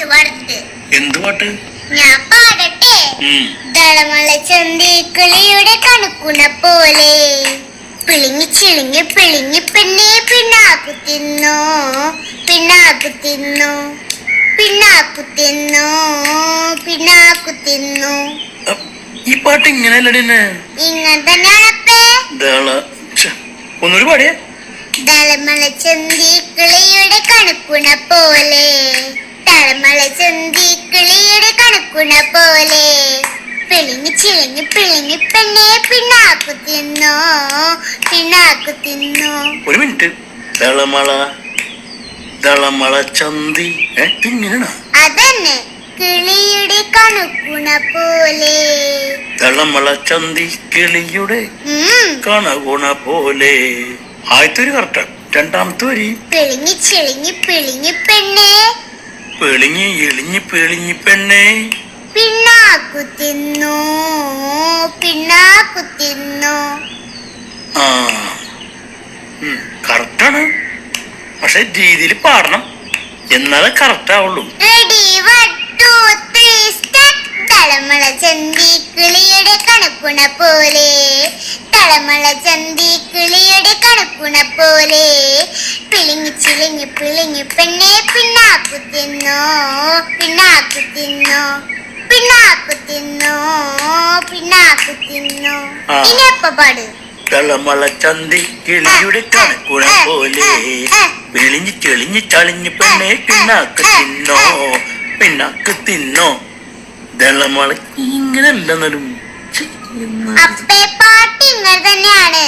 പാട്ട് പാടത്ത് എന്ത് പാട്ട്? ഞാൻ പാടട്ടെ. ദളമള ചന്തിക്കിളിയുടെ കണക്കുണ പോലെ. പിളിങ്ങി ചിളിങ്ങി പിളിങ്ങി പിന്നെ പിണ്ണാക്കു തിന്നോ പിണ്ണാക്കു തിന്നോ പിണ്ണാക്കു തിന്നോ പിണ്ണാക്കു തിന്നോ ഈ പാട്ട് ഇങ്ങനെ ഇങ്ങനെ തന്നെയാണ് ഒന്നൂടി പാടിയേ. ദളമള ചന്തിക്കിളിയുടെ കണക്കുണ പോലെ. കണക്കുണ പോലെ പിളിങ്ങി ചിളിങ്ങി പിളിങ്ങി പെണ്ണെ പിണ്ണാക്കു തിന്നു പിണ്ണാക്കു തിന്നു. ഒരു മിനിറ്റ്. തളമള തളമള ചന്തി. ഇങ്ങനെയാണോ അതന്നെ കിളിയുടെ കണക്കുണ പോലെ തളമള ചന്തി കിളിയുടെ കണകുണ പോലെ ആദ്യത്തെ ഒരു കറക്റ്റ്. രണ്ടാമത്തെ വരി. പിളിങ്ങി ചിളിങ്ങി പിളിങ്ങി പെണ്ണേ. പെളിഞ്ഞി എളിഞ്ഞി പെളിഞ്ഞി പെണ്ണേ. പിണ്ണാക്കു തിന്നു പിണ്ണാക്കു തിന്നു. കറക്റ്റാണ്. പക്ഷെ രീതിയിൽ പാടണം. എന്നാലേ കറക്റ്റ് ആവുള്ളൂ. തളമള ചന്തി കിളിയുടെ കണക്കുണ പോലെ. തളമള ചന്തി കിളിയുടെ കണക്കുണ പോലെ. പിളിങ്ങി ചിളിങ്ങി പിളിങ്ങി പെണ്ണെ പിണ്ണാക്കു തിന്നോ പിണ്ണാക്കു തിന്നോ. പിണ്ണാക്കു തിന്നോ പിണ്ണാക്കു തിന്നോ. ഇനി എപ്പ പാട്? തളമള ചന്തി കിളിയുടെ കണക്കുണ പോലെ. വെളിഞ്ഞ് ചെളിഞ്ഞ് ചളിഞ്ഞ് പെണ്ണെ പിന്നാക്ക് തിന്നോ പിന്നാക്ക് തിന്നോ. ദളമള ഇങ്ങനെ അല്ലെന്നാലും അപ്പേ പാട്ട് ഇങ്ങനെ തന്നെയാണ്.